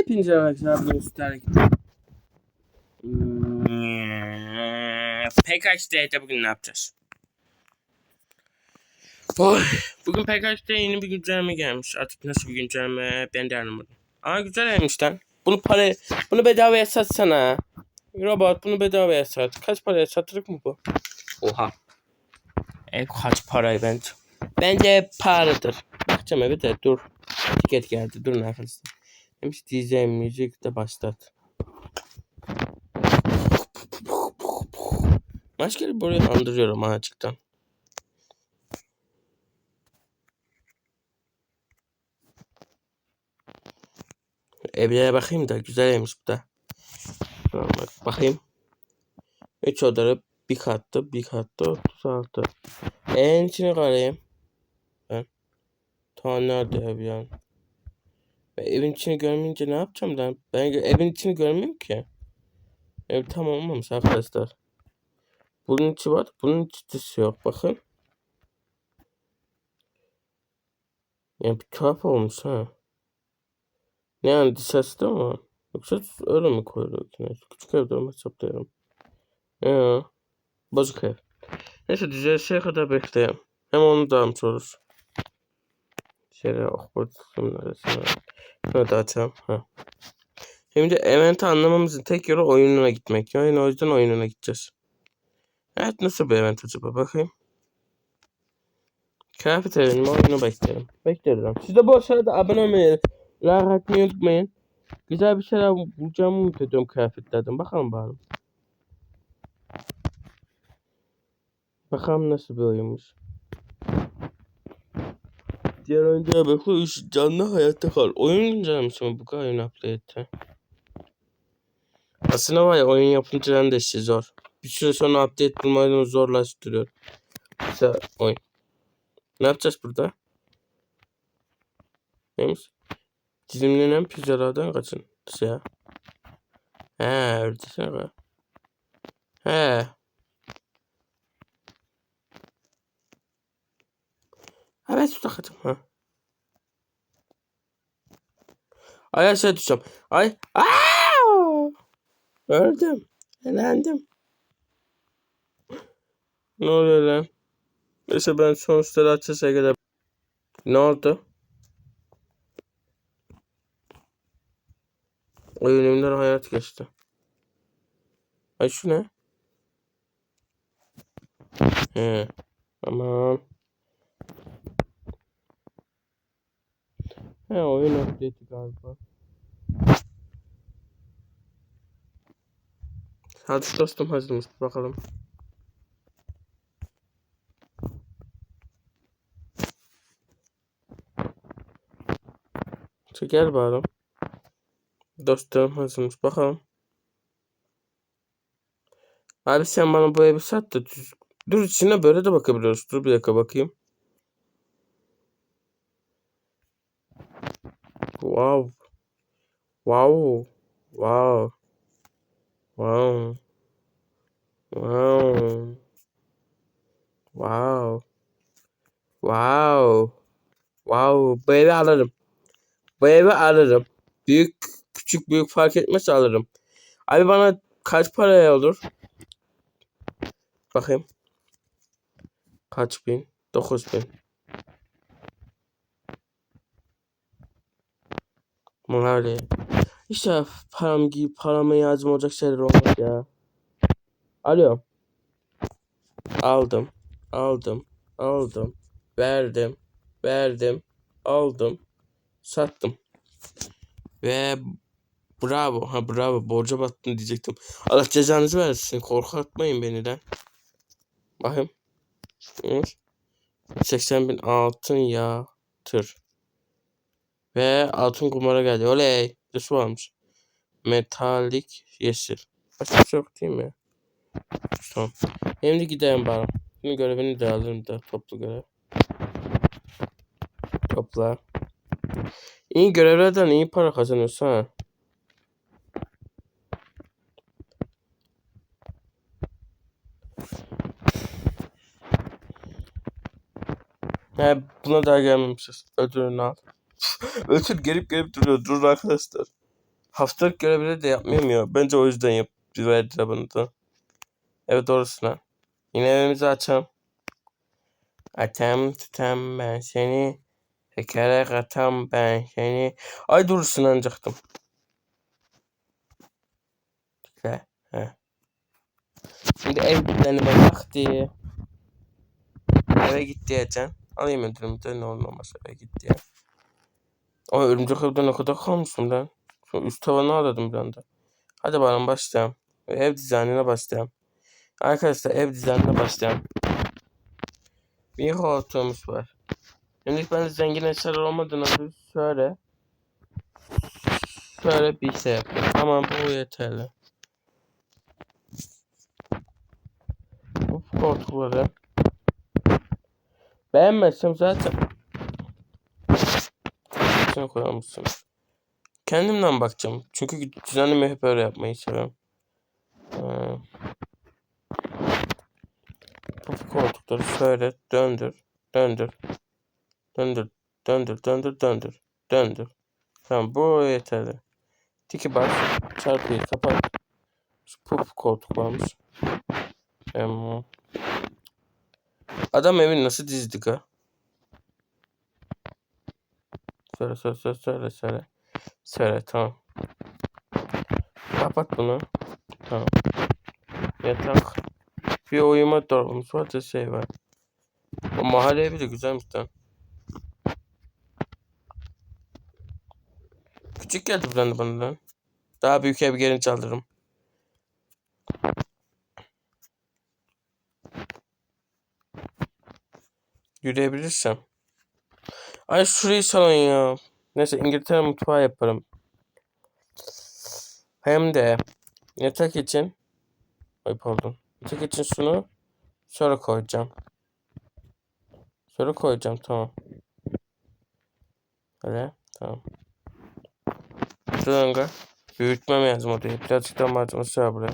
Hepinize arkadaşlar bugün. PKH'de bugün ne yapacağız? Oy, bugün PKH'de yeni bir güncelleme gelmiş. Artık nasıl bir güncelleme ben de anlamadım. Aa güzelmiş lan. Bunu para, bunu bedavaya satsana. Robot bunu bedavaya sat. Kaç paraya satılık mı bu? Oha. E kaç parayı bence? Bence pahalıdır. Bakacağım evet de dur. Etiket geldi. Durun arkadaşlar. Demiş DJ müzik de başlat. Maskeli burayı andırıyorum ha açıktan. Evlere bakayım da güzelmiş bu da. Bak, bakayım. 3 odalı bir katlı bir katlı 36. En içine karayım. Ben. Ta nerede ev yani? Ben evin içini görmeyince ne yapacağım ben? Ben evin içini görmüyorum ki. Ev tam olmamış arkadaşlar. Bunun içi var. Bunun içi dışı yok. Bakın. Yani bir tuhaf olmuş ha. Ne yani dışarısı da mı? Yoksa öyle mi koyuluyor Küçük evde olmak hesaplıyorum. Ya. Bozuk ev. Neyse düzelişe kadar bekleyelim. Hem onu da almış oluruz. Şöyle oh burada neresine. Şöyle açalım. Ha. Şimdi event anlamamızın tek yolu oyununa gitmek. Yani o yüzden oyununa gideceğiz. Evet nasıl bir event acaba bakayım. Kıyafet evinin oyunu beklerim. Beklerim. Siz de bu arada abone olmayı, like unutmayın. Güzel bir şeyler bulacağımı umut ediyorum kıyafetlerden. Bakalım bakalım. Bakalım nasıl bir oyunmuş. Diğer oyuncuya bakıyor iş canlı hayatta kal. Oyun güncellemiş ama bu kadar oyun update'te. Aslında var ya oyun yapımcıların da işi zor. Bir süre sonra update bulmayı zorlaştırıyor. Mesela oyun. Ne yapacağız burada? Neymiş? Dilimlenen pizzalardan kaçın. Ya. He, ördesene be. He. Evet suda kaçım ha. Ay aşağı düşeceğim. Ay. Aa! Öldüm. Elendim. Ne oluyor lan? Neyse ben sonuçları açacağız kadar. Ne oldu? Oyunumdan hayat geçti. Ay şu ne? He. Tamam. He oyun update'i galiba. Hadi dostum hazırmış bakalım. Gel bakalım. Dostum hazırmış bakalım. Abi sen bana bu evi sat da düz- dur içine böyle de bakabiliyoruz. Dur bir dakika bakayım. Wow. Wow. Wow. Wow. Wow. Wow. Wow. Wow. Bu alırım. Bu alırım. Büyük küçük büyük fark etmez alırım. Abi bana kaç paraya olur? Bakayım. Kaç bin? 9 bin. Öyle. İşte param gibi parama ihtiyacım olacak şeyler olmaz ya. Alo. Aldım. Aldım. Aldım. Verdim. Verdim. Aldım. Sattım. Ve bravo. Ha bravo. Borca battın diyecektim. Allah cezanızı versin. Korkutmayın beni de. Bakayım. Evet. 80 bin altın yatır. Ve altın kumara geldi. Oley. Dışı varmış. Metalik yeşil. Başka bir şey yok değil mi? Tamam. Şimdi gidelim bari. Şimdi görevini de alırım da toplu görev. Topla. İyi görevlerden iyi para kazanıyorsun ha. He buna daha gelmemişiz. Ödülünü al. Ödül gelip gelip duruyor. Durun arkadaşlar. Haftalık görevleri de yapmıyorum ya. Bence o yüzden yap verdiler bana da. Evet doğrusu lan. Yine evimizi açalım. Atam tutam ben seni. Tekere katam ben seni. Ay dur sınanacaktım. Güzel. He. Şimdi ev düzenime vakti. Eve git diyeceksin. Alayım ödülümü de ne olmaz eve git diye. Ay örümcek evde ne kadar kalmışım lan. Şu üst tavanı aradım bir anda. Hadi bakalım başlayalım. Ev dizaynına başlayalım. Arkadaşlar ev dizaynına başlayalım. Bir koltuğumuz var. Şimdi ben zengin eşyalar olmadığına göre şöyle şöyle bir şey yapıyorum. Tamam bu yeterli. Bu koltukları beğenmezsem zaten içine koyalmışsın. Kendimden bakacağım. Çünkü düzenleme hep öyle yapmayı seviyorum. Ee, bu koltukları şöyle döndür, döndür, döndür, döndür, döndür, döndür, döndür. Tamam bu yeterli. Tiki bas, çarpıyı kapat. Şu puf koltuk varmış. Adam evini nasıl dizdik ha? Söyle söyle söyle söyle söyle. Söyle tamam. Kapat bunu. Tamam. Yatak. Bir uyuma dolabımız var da şey var. O mahalle evi de güzelmiş lan. Küçük geldi buradan da bana lan. Daha büyük ev gelince alırım. Yürüyebilirsem. Ay şurayı salon ya. Neyse İngiltere mutfağı yaparım. Hem de yatak için Ay pardon. Yatak için şunu sonra koyacağım. Sonra koyacağım tamam. Öyle tamam. Şuranga büyütmem lazım odayı. Birazcık daha malzemesi var buraya.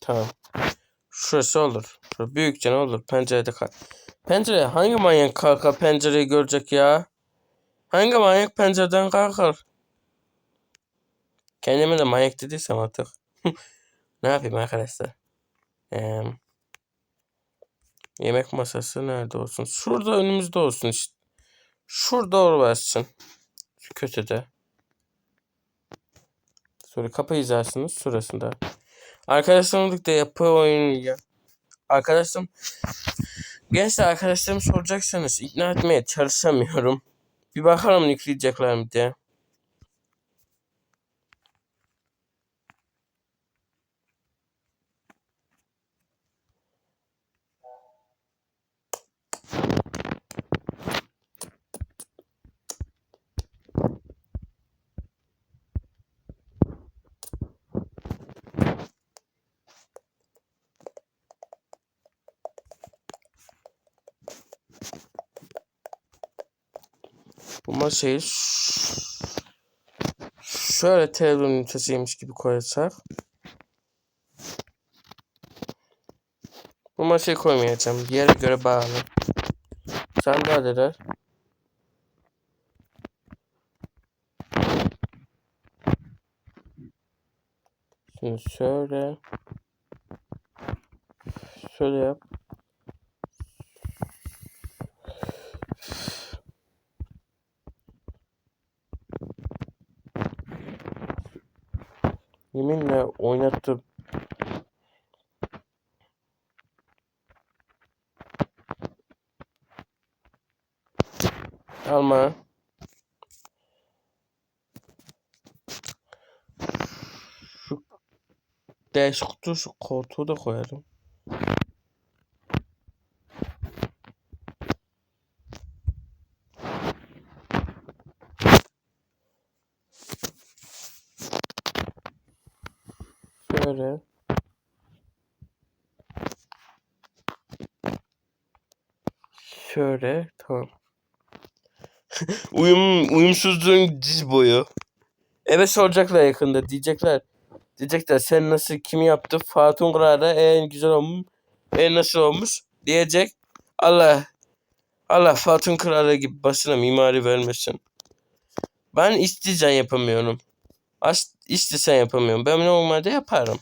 Tamam. Şurası olur. Şurası büyükçe ne olur. Pencerede kal. Pencere hangi manyak kalkar pencereyi görecek ya? Hangi manyak pencereden kalkar? Kendime de manyak dediysem artık. ne yapayım arkadaşlar? Ee, yemek masası nerede olsun? Şurada önümüzde olsun işte. Şurada olmasın. Şu köşede. Sonra kapı hizarsınız şurasında. Arkadaşlarımla birlikte yapı oyunu ya. Arkadaşlarım Gençler arkadaşlarım soracaksanız ikna etmeye çalışamıyorum. Bir bakalım yükleyecekler mi diye. Bu masayı ş- şöyle televizyon ünitesiymiş gibi koyarsak. Bu masayı koymayacağım. Yere göre bağlı. Sandalyeler. Şimdi şöyle. Şöyle yap. Yeminle oynattım. Alma. Şu değişik kutu şu koltuğu da koyarım. Şöyle. Şöyle tamam. Uyum uyumsuzluğun diz boyu. Eve soracaklar yakında diyecekler. Diyecekler sen nasıl kim yaptı? Fatun Kırar'da en güzel olmuş. En nasıl olmuş? Diyecek. Allah Allah Fatun Kırar'da gibi başına mimari vermesin. Ben isteyeceğim yapamıyorum. As işte sen yapamıyorum. Ben normalde yaparım.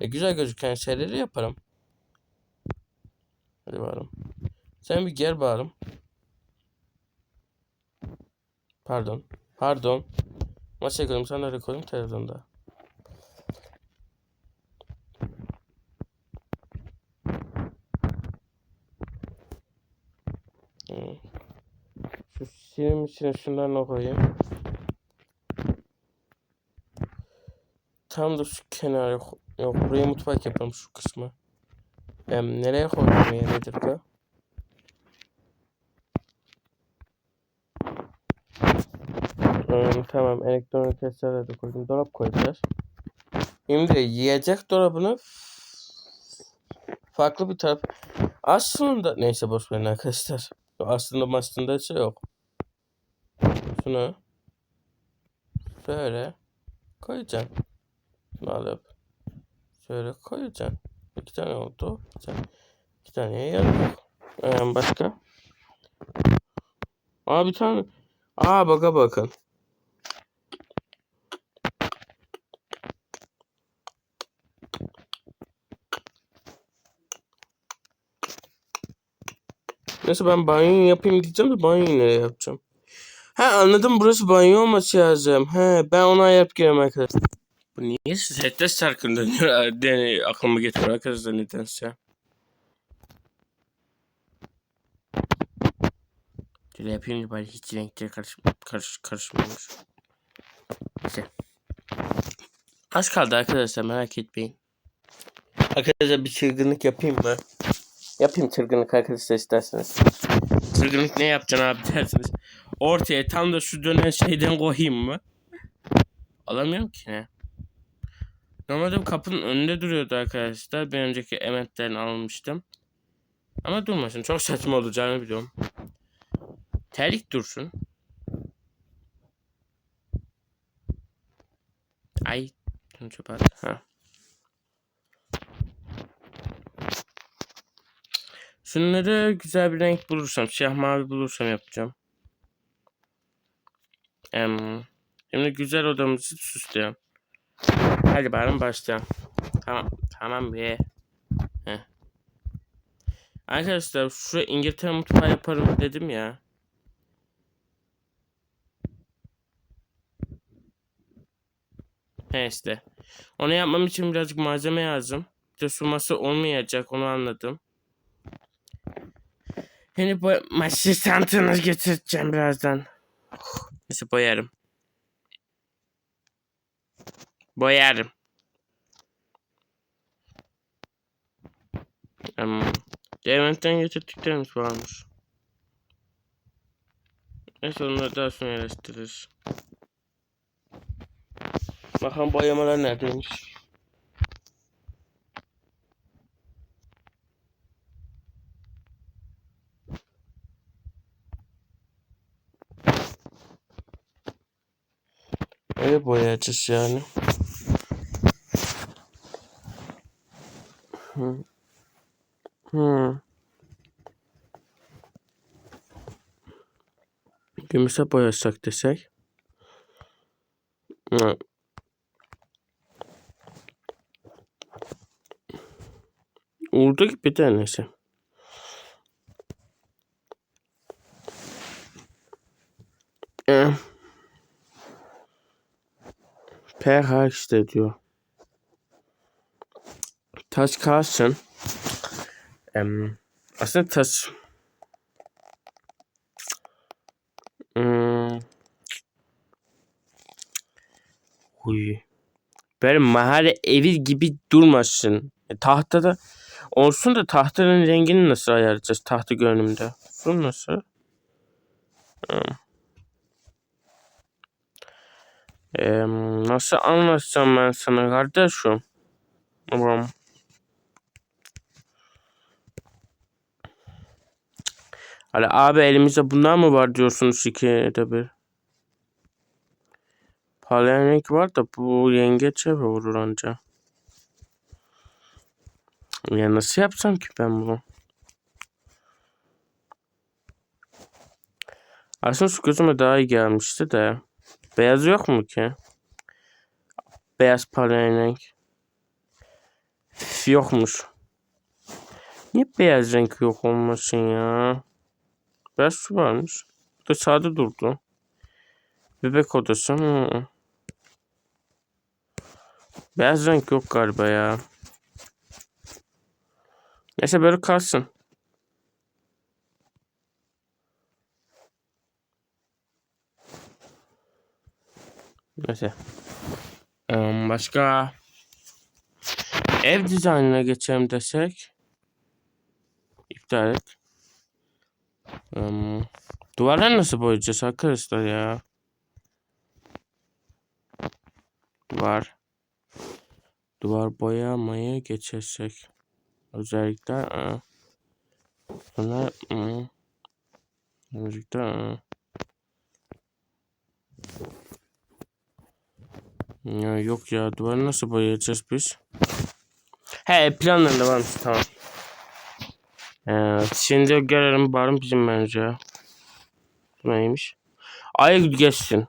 E, güzel gözüken şeyleri yaparım. Hadi bakalım. Sen bir gel bakalım. Pardon. Pardon. Masaya koyayım sana da koyayım televizyonda. Hmm. Şu silim içine şundan koyayım. Tam da şu kenara ko- yok buraya mutfak yapalım şu kısmı. Ben nereye koydum ya nedir bu? Hmm, tamam elektronik eşyaları da koydum. Dolap koyacağız. Şimdi yiyecek dolabını farklı bir taraf. Aslında neyse boş verin arkadaşlar. Aslında aslında şey yok. Şunu şöyle koyacaksın. Şunu alıp şöyle koyacaksın. İki tane oldu. İki tane, iki taneye yer yok. Ee, başka? Aa bir tane. Aa baka bakın. Neyse ben banyo yapayım diyeceğim de banyoyu nereye yapacağım? Ha anladım burası banyo olması lazım. He ben ona ayarlayıp geliyorum arkadaşlar. Bu niye sette sarkın dönüyor? Aklıma getiriyor arkadaşlar nedense. Şöyle yapayım ki bari hiç renkler karış, karış, karışmamış. Neyse. Az kaldı arkadaşlar merak etmeyin. Arkadaşlar bir çılgınlık yapayım mı? Yapayım çılgınlık arkadaşlar isterseniz. Çılgınlık ne yapacaksın abi dersiniz. Ortaya tam da şu dönen şeyden koyayım mı? Alamıyorum ki ne? Normalde bu kapının önünde duruyordu arkadaşlar. Bir önceki emetlerini almıştım. Ama durmasın. Çok saçma olacağını biliyorum. Terlik dursun. Ay. Şunu çöpe at. Ha. Şunları güzel bir renk bulursam, siyah mavi bulursam yapacağım. Em, şimdi güzel odamızı süsleyelim. Hadi bakalım başlayalım. Tamam, tamam be. Heh. Arkadaşlar şu İngiltere mutfağı yaparım dedim ya. He işte. Onu yapmam için birazcık malzeme lazım. Bir de suması olmayacak onu anladım. Hani bu maçı santını getireceğim birazdan. Neyse boyarım. Boyarım. Ama Levent'ten getirdiklerimiz varmış. Neyse onları daha sonra eleştiririz. Bakalım boyamalar neredeymiş. Öyle boyayacağız yani. Hı. Hı. Gümüşe boyasak desek. Hı. Oldu gibi de neyse. Ee, pH işte diyor. Taş kalsın. Em, aslında taş. Hmm. Uy. Böyle mahalle evi gibi durmasın. E, tahtada olsun da tahtanın rengini nasıl ayarlayacağız tahta görünümde? Su nasıl? Hmm. Em, nasıl anlatsam ben sana kardeşim? Tamam. Hani abi elimizde bunlar mı var diyorsunuz ikide bir? Parlayan var da bu yengeçe vurur anca. Ya nasıl yapsam ki ben bunu? Aslında şu gözüme daha iyi gelmişti de. Beyaz yok mu ki? beyaz parlayan renk. Üf, Yokmuş. Niye beyaz renk yok olmasın ya? Beyaz su varmış. Bu da sade durdu. Bebek odası. Hı. Beyaz renk yok galiba ya. Neyse böyle kalsın. Neyse. Em, başka ev dizaynına geçelim desek. İptal et. Em, duvarları nasıl boyayacağız arkadaşlar ya? Duvar. Duvar boyamaya geçersek. Özellikle aa. Sonra aa. Özellikle aa. Ya yok ya duvarı nasıl boyayacağız biz? He planlarında varmış tamam. Ee, şimdi gelelim barın bizim bence. Bu neymiş? Ay geçsin.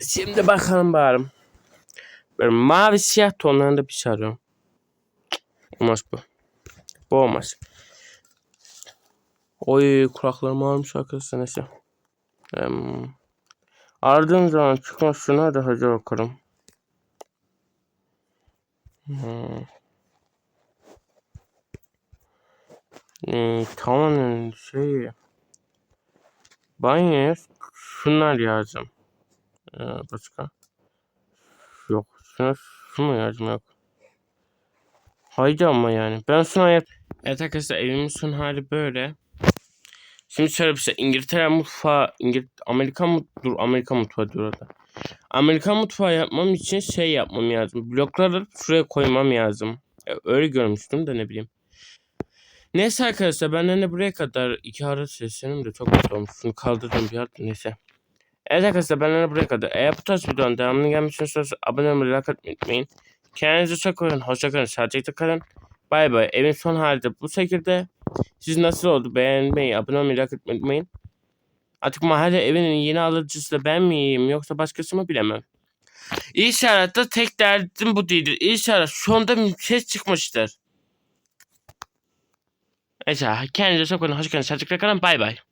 Şimdi bakalım barım. Böyle mavi siyah tonlarında bir şey arıyorum. Olmaz bu. Bu olmaz. Oy kulaklarım ağrımış arkadaşlar neyse. Em, aradığım zaman çıkan şuna da hadi bakalım. Hmm. Ee, tamamen şey banyoya şunlar lazım. Ee, başka yok. Şuna şu mu lazım yok. Haydi ama yani. Ben şuna yap. Evet arkadaşlar evimin son hali böyle. Şimdi şöyle bir şey. İngiltere mutfağı, İngil Amerika mut dur Amerika mutfağı diyor orada. Amerikan mutfağı yapmam için şey yapmam lazım. Blokları şuraya koymam lazım. E, Öyle görmüştüm de ne bileyim. Neyse arkadaşlar benden de buraya kadar iki araç seslenim de çok mutlu olmuş. Şunu kaldırdım bir at neyse. Evet arkadaşlar benden de buraya kadar. Eğer bu tarz videonun devamını gelmek istiyorsanız abone olmayı like atmayı unutmayın. Kendinize çok iyi bakın. Hoşça kalın. Sağlıcakla kalın. Bay bay. Evin son hali de bu şekilde. Siz nasıl oldu? Beğenmeyi, abone olmayı, like atmayı unutmayın. Artık mahalle evinin yeni alıcısı da ben miyim yoksa başkası mı bilemem. İnşallah da tek derdim bu değildir. İnşallah anda ses çıkmıştır. Neyse kendinize çok iyi bakın. Hoşçakalın. Sağlıcakla kalın. Bay bay.